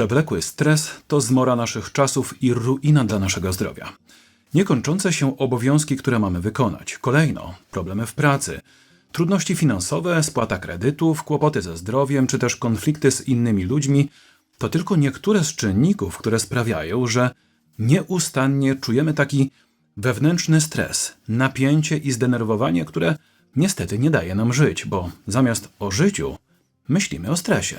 Przewlekły stres to zmora naszych czasów i ruina dla naszego zdrowia. Niekończące się obowiązki, które mamy wykonać. Kolejno problemy w pracy, trudności finansowe, spłata kredytów, kłopoty ze zdrowiem czy też konflikty z innymi ludźmi to tylko niektóre z czynników, które sprawiają, że nieustannie czujemy taki wewnętrzny stres, napięcie i zdenerwowanie, które niestety nie daje nam żyć, bo zamiast o życiu myślimy o stresie.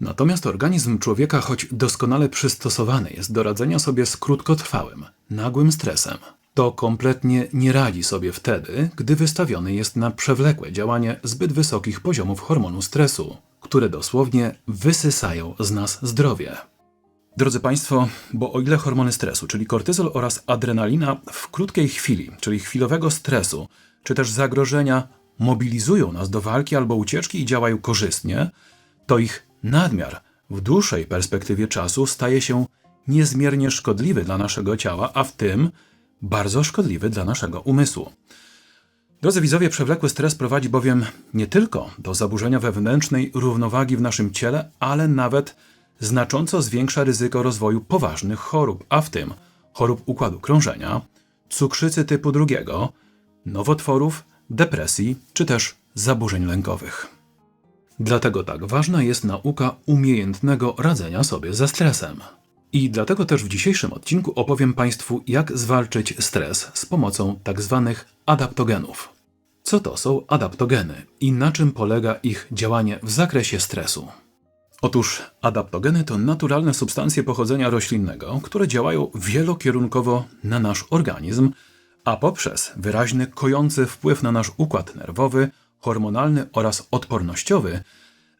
Natomiast organizm człowieka, choć doskonale przystosowany jest do radzenia sobie z krótkotrwałym, nagłym stresem, to kompletnie nie radzi sobie wtedy, gdy wystawiony jest na przewlekłe działanie zbyt wysokich poziomów hormonu stresu, które dosłownie wysysają z nas zdrowie. Drodzy Państwo, bo o ile hormony stresu, czyli kortyzol oraz adrenalina w krótkiej chwili, czyli chwilowego stresu, czy też zagrożenia mobilizują nas do walki albo ucieczki i działają korzystnie, to ich nadmiar w dłuższej perspektywie czasu staje się niezmiernie szkodliwy dla naszego ciała, a w tym bardzo szkodliwy dla naszego umysłu. Drodzy widzowie, przewlekły stres prowadzi bowiem nie tylko do zaburzenia wewnętrznej równowagi w naszym ciele, ale nawet znacząco zwiększa ryzyko rozwoju poważnych chorób, a w tym chorób układu krążenia, cukrzycy typu drugiego, nowotworów, depresji czy też zaburzeń lękowych. Dlatego tak ważna jest nauka umiejętnego radzenia sobie ze stresem. I dlatego też w dzisiejszym odcinku opowiem Państwu, jak zwalczyć stres z pomocą tzw. adaptogenów. Co to są adaptogeny i na czym polega ich działanie w zakresie stresu? Otóż adaptogeny to naturalne substancje pochodzenia roślinnego, które działają wielokierunkowo na nasz organizm, a poprzez wyraźny kojący wpływ na nasz układ nerwowy, hormonalny oraz odpornościowy,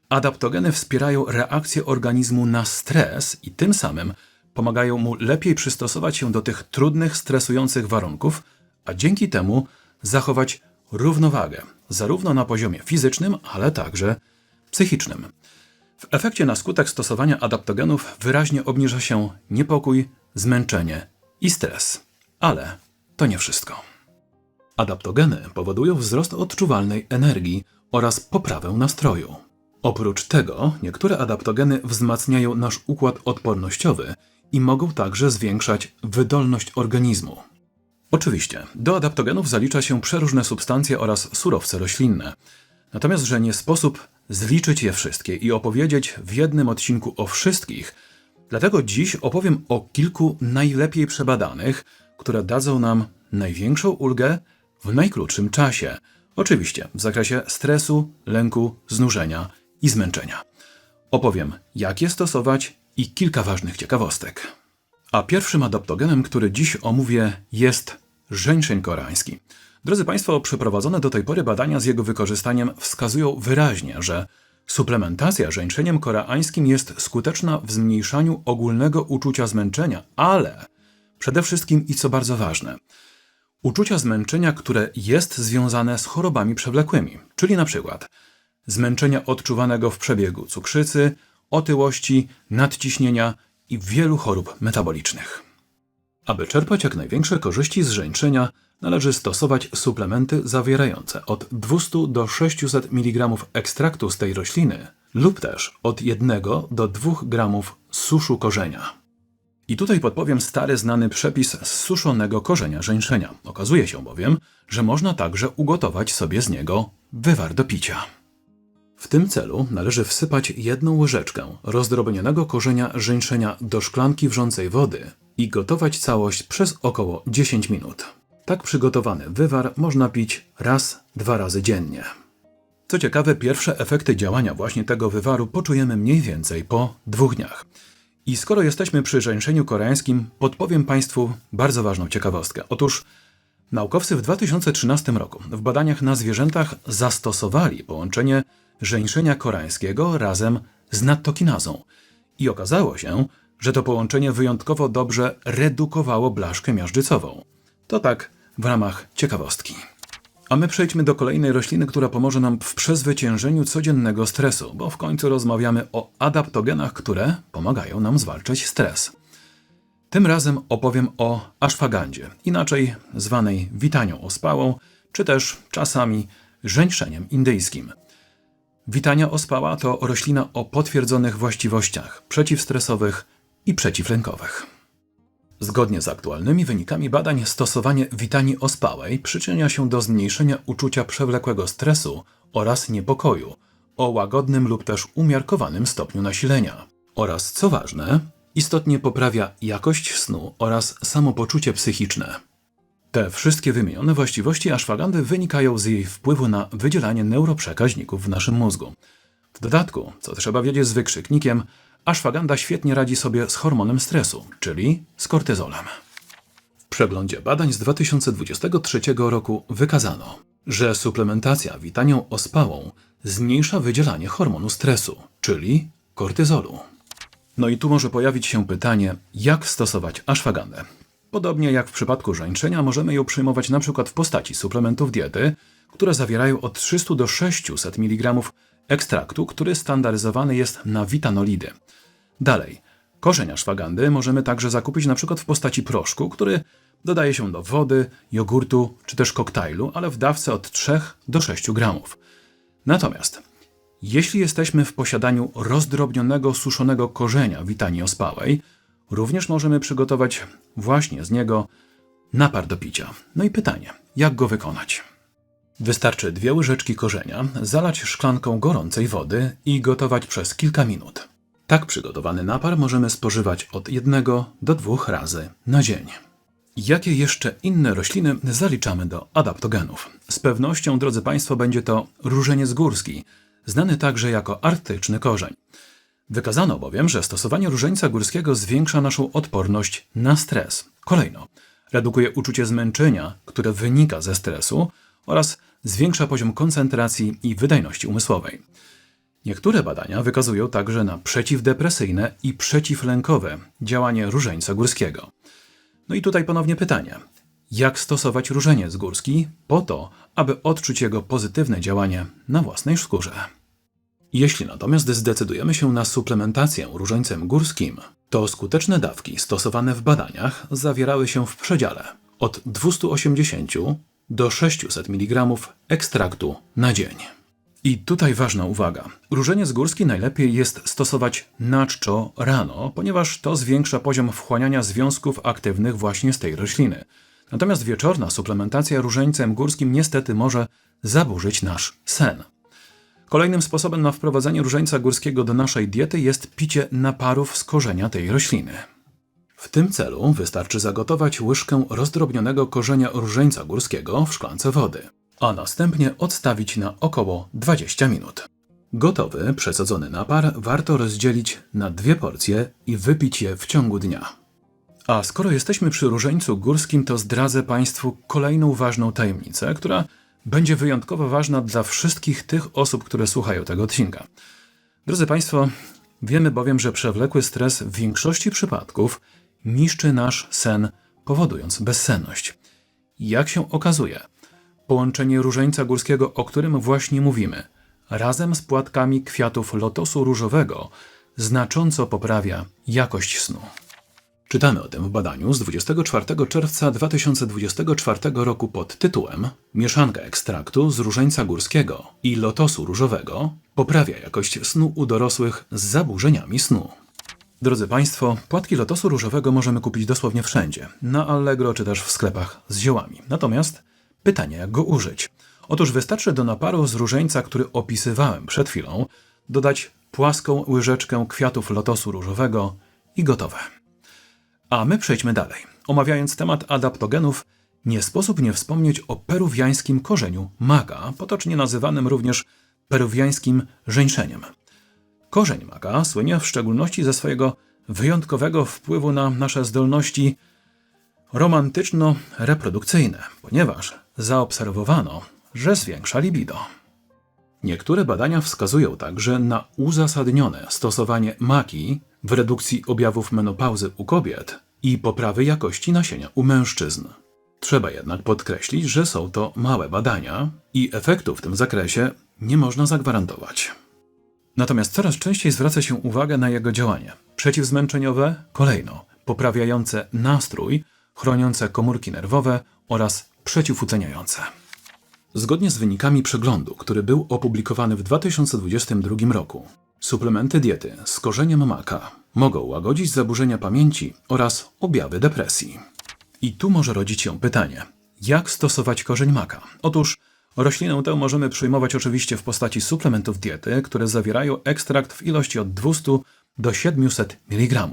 adaptogeny wspierają reakcję organizmu na stres i tym samym pomagają mu lepiej przystosować się do tych trudnych, stresujących warunków, a dzięki temu zachować równowagę, zarówno na poziomie fizycznym, ale także psychicznym. W efekcie na skutek stosowania adaptogenów wyraźnie obniża się niepokój, zmęczenie i stres. Ale to nie wszystko. Adaptogeny powodują wzrost odczuwalnej energii oraz poprawę nastroju. Oprócz tego niektóre adaptogeny wzmacniają nasz układ odpornościowy i mogą także zwiększać wydolność organizmu. Oczywiście, do adaptogenów zalicza się przeróżne substancje oraz surowce roślinne. Natomiast, że nie sposób zliczyć je wszystkie i opowiedzieć w jednym odcinku o wszystkich, dlatego dziś opowiem o kilku najlepiej przebadanych, które dadzą nam największą ulgę w najkrótszym czasie. Oczywiście w zakresie stresu, lęku, znużenia i zmęczenia. Opowiem, jak je stosować i kilka ważnych ciekawostek. A pierwszym adaptogenem, który dziś omówię, jest żeńszeń koreański. Drodzy Państwo, przeprowadzone do tej pory badania z jego wykorzystaniem wskazują wyraźnie, że suplementacja żeńszeniem koreańskim jest skuteczna w zmniejszaniu ogólnego uczucia zmęczenia, ale przede wszystkim i co bardzo ważne, uczucia zmęczenia, które jest związane z chorobami przewlekłymi, czyli na przykład zmęczenia odczuwanego w przebiegu cukrzycy, otyłości, nadciśnienia i wielu chorób metabolicznych. Aby czerpać jak największe korzyści z żeńczenia, należy stosować suplementy zawierające od 200 do 600 mg ekstraktu z tej rośliny lub też od 1 do 2 g suszu korzenia. I tutaj podpowiem stary znany przepis z suszonego korzenia żeńszenia. Okazuje się bowiem, że można także ugotować sobie z niego wywar do picia. W tym celu należy wsypać jedną łyżeczkę rozdrobnionego korzenia żeńszenia do szklanki wrzącej wody i gotować całość przez około 10 minut. Tak przygotowany wywar można pić raz, dwa razy dziennie. Co ciekawe, pierwsze efekty działania właśnie tego wywaru poczujemy mniej więcej po dwóch dniach. I skoro jesteśmy przy żeńszeniu koreańskim, podpowiem Państwu bardzo ważną ciekawostkę. Otóż naukowcy w 2013 roku w badaniach na zwierzętach zastosowali połączenie żeńszenia koreańskiego razem z nattokinazą. I okazało się, że to połączenie wyjątkowo dobrze redukowało blaszkę miażdżycową. To tak w ramach ciekawostki. A my przejdźmy do kolejnej rośliny, która pomoże nam w przezwyciężeniu codziennego stresu, bo w końcu rozmawiamy o adaptogenach, które pomagają nam zwalczać stres. Tym razem opowiem o aszwagandzie, inaczej zwanej witanią ospałą, czy też czasami żeńszeniem indyjskim. Witania ospała to roślina o potwierdzonych właściwościach przeciwstresowych i przeciwlękowych. Zgodnie z aktualnymi wynikami badań, stosowanie witani ospałej przyczynia się do zmniejszenia uczucia przewlekłego stresu oraz niepokoju o łagodnym lub też umiarkowanym stopniu nasilenia. Oraz, co ważne, istotnie poprawia jakość snu oraz samopoczucie psychiczne. Te wszystkie wymienione właściwości aszwagandy wynikają z jej wpływu na wydzielanie neuroprzekaźników w naszym mózgu. W dodatku, co trzeba wiedzieć z wykrzyknikiem, aszwaganda świetnie radzi sobie z hormonem stresu, czyli z kortyzolem. W przeglądzie badań z 2023 roku wykazano, że suplementacja witanią ospałą zmniejsza wydzielanie hormonu stresu, czyli kortyzolu. No i tu może pojawić się pytanie, jak stosować aszwagandę. Podobnie jak w przypadku żeńczenia, możemy ją przyjmować np. w postaci suplementów diety, które zawierają od 300 do 600 mg ekstraktu, który standaryzowany jest na witanolidy. Dalej, korzeń aszwagandy możemy także zakupić np. w postaci proszku, który dodaje się do wody, jogurtu czy też koktajlu, ale w dawce od 3 do 6 gramów. Natomiast jeśli jesteśmy w posiadaniu rozdrobnionego, suszonego korzenia witanii ospałej, również możemy przygotować właśnie z niego napar do picia. No i pytanie, jak go wykonać? Wystarczy dwie łyżeczki korzenia, zalać szklanką gorącej wody i gotować przez kilka minut. Tak przygotowany napar możemy spożywać od jednego do dwóch razy na dzień. Jakie jeszcze inne rośliny zaliczamy do adaptogenów? Z pewnością, drodzy Państwo, będzie to różeniec górski, znany także jako arktyczny korzeń. Wykazano bowiem, że stosowanie różańca górskiego zwiększa naszą odporność na stres. Kolejno, redukuje uczucie zmęczenia, które wynika ze stresu oraz zwiększa poziom koncentracji i wydajności umysłowej. Niektóre badania wykazują także na przeciwdepresyjne i przeciwlękowe działanie różańca górskiego. No i tutaj ponownie pytanie. Jak stosować różeniec górski po to, aby odczuć jego pozytywne działanie na własnej skórze? Jeśli natomiast zdecydujemy się na suplementację różańcem górskim, to skuteczne dawki stosowane w badaniach zawierały się w przedziale od 280 do 600 mg ekstraktu na dzień. I tutaj ważna uwaga. Różeniec górski najlepiej jest stosować na czczo rano, ponieważ to zwiększa poziom wchłaniania związków aktywnych właśnie z tej rośliny. Natomiast wieczorna suplementacja różańcem górskim niestety może zaburzyć nasz sen. Kolejnym sposobem na wprowadzenie różańca górskiego do naszej diety jest picie naparów z korzenia tej rośliny. W tym celu wystarczy zagotować łyżkę rozdrobnionego korzenia różańca górskiego w szklance wody, a następnie odstawić na około 20 minut. Gotowy, przesadzony napar warto rozdzielić na dwie porcje i wypić je w ciągu dnia. A skoro jesteśmy przy różańcu górskim, to zdradzę Państwu kolejną ważną tajemnicę, która będzie wyjątkowo ważna dla wszystkich tych osób, które słuchają tego odcinka. Drodzy Państwo, wiemy bowiem, że przewlekły stres w większości przypadków niszczy nasz sen, powodując bezsenność. Jak się okazuje, połączenie różańca górskiego, o którym właśnie mówimy, razem z płatkami kwiatów lotosu różowego znacząco poprawia jakość snu. Czytamy o tym w badaniu z 24 czerwca 2024 roku pod tytułem Mieszanka ekstraktu z różańca górskiego i lotosu różowego poprawia jakość snu u dorosłych z zaburzeniami snu. Drodzy Państwo, płatki lotosu różowego możemy kupić dosłownie wszędzie, na Allegro czy też w sklepach z ziołami. Natomiast pytanie, jak go użyć? Otóż wystarczy do naparu z różańca, który opisywałem przed chwilą, dodać płaską łyżeczkę kwiatów lotosu różowego i gotowe. A my przejdźmy dalej. Omawiając temat adaptogenów, nie sposób nie wspomnieć o peruwiańskim korzeniu maga, potocznie nazywanym również peruwiańskim żeńszeniem. Korzeń maga słynie w szczególności ze swojego wyjątkowego wpływu na nasze zdolności romantyczno-reprodukcyjne, ponieważ zaobserwowano, że zwiększa libido. Niektóre badania wskazują także na uzasadnione stosowanie maki w redukcji objawów menopauzy u kobiet i poprawy jakości nasienia u mężczyzn. Trzeba jednak podkreślić, że są to małe badania i efektów w tym zakresie nie można zagwarantować. Natomiast coraz częściej zwraca się uwagę na jego działanie przeciwzmęczeniowe, kolejno poprawiające nastrój, chroniące komórki nerwowe oraz przeciwutleniające. Zgodnie z wynikami przeglądu, który był opublikowany w 2022 roku, suplementy diety z korzeniem maka mogą łagodzić zaburzenia pamięci oraz objawy depresji. I tu może rodzić się pytanie, jak stosować korzeń maka? Otóż roślinę tę możemy przyjmować oczywiście w postaci suplementów diety, które zawierają ekstrakt w ilości od 200 do 700 mg.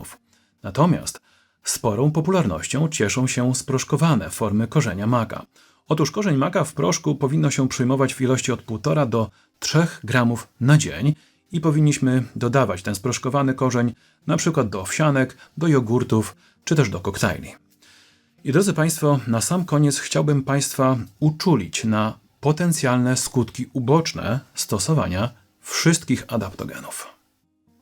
Natomiast sporą popularnością cieszą się sproszkowane formy korzenia maka. Otóż korzeń maka w proszku powinno się przyjmować w ilości od 1,5 do 3 gramów na dzień i powinniśmy dodawać ten sproszkowany korzeń przykład do owsianek, do jogurtów czy też do koktajli. I drodzy Państwo, na sam koniec chciałbym Państwa uczulić na potencjalne skutki uboczne stosowania wszystkich adaptogenów.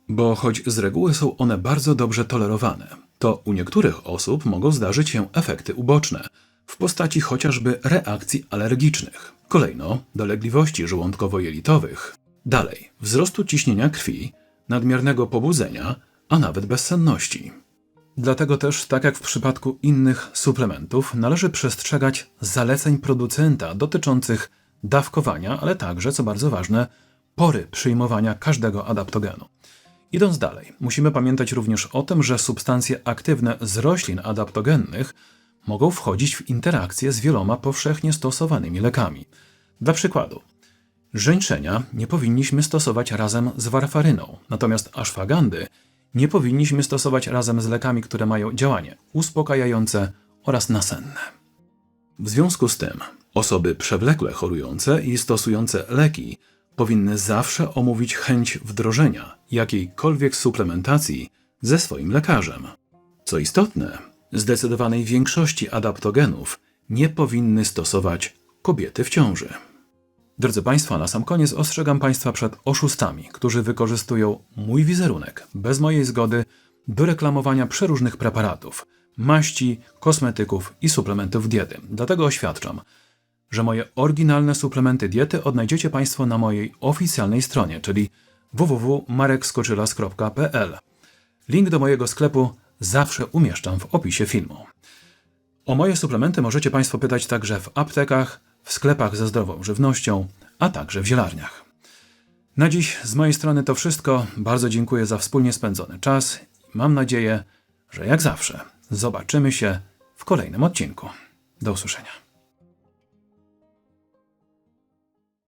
Bo choć z reguły są one bardzo dobrze tolerowane, to u niektórych osób mogą zdarzyć się efekty uboczne w postaci chociażby reakcji alergicznych. Kolejno dolegliwości żołądkowo-jelitowych. Dalej, wzrostu ciśnienia krwi, nadmiernego pobudzenia, a nawet bezsenności. Dlatego też, tak jak w przypadku innych suplementów, należy przestrzegać zaleceń producenta dotyczących dawkowania, ale także, co bardzo ważne, pory przyjmowania każdego adaptogenu. Idąc dalej, musimy pamiętać również o tym, że substancje aktywne z roślin adaptogennych mogą wchodzić w interakcję z wieloma powszechnie stosowanymi lekami. Dla przykładu, żeńszenia nie powinniśmy stosować razem z warfaryną, natomiast aszwagandy nie powinniśmy stosować razem z lekami, które mają działanie uspokajające oraz nasenne. W związku z tym, osoby przewlekle chorujące i stosujące leki powinny zawsze omówić chęć wdrożenia jakiejkolwiek suplementacji ze swoim lekarzem. Co istotne, zdecydowanej większości adaptogenów nie powinny stosować kobiety w ciąży. Drodzy Państwo, na sam koniec ostrzegam Państwa przed oszustami, którzy wykorzystują mój wizerunek bez mojej zgody do reklamowania przeróżnych preparatów, maści, kosmetyków i suplementów diety. Dlatego oświadczam, że moje oryginalne suplementy diety odnajdziecie Państwo na mojej oficjalnej stronie, czyli www.marekskoczylas.pl. Link do mojego sklepu zawsze umieszczam w opisie filmu. O moje suplementy możecie Państwo pytać także w aptekach, w sklepach ze zdrową żywnością, a także w zielarniach. Na dziś z mojej strony to wszystko. Bardzo dziękuję za wspólnie spędzony czas mam nadzieję, że jak zawsze zobaczymy się w kolejnym odcinku. Do usłyszenia.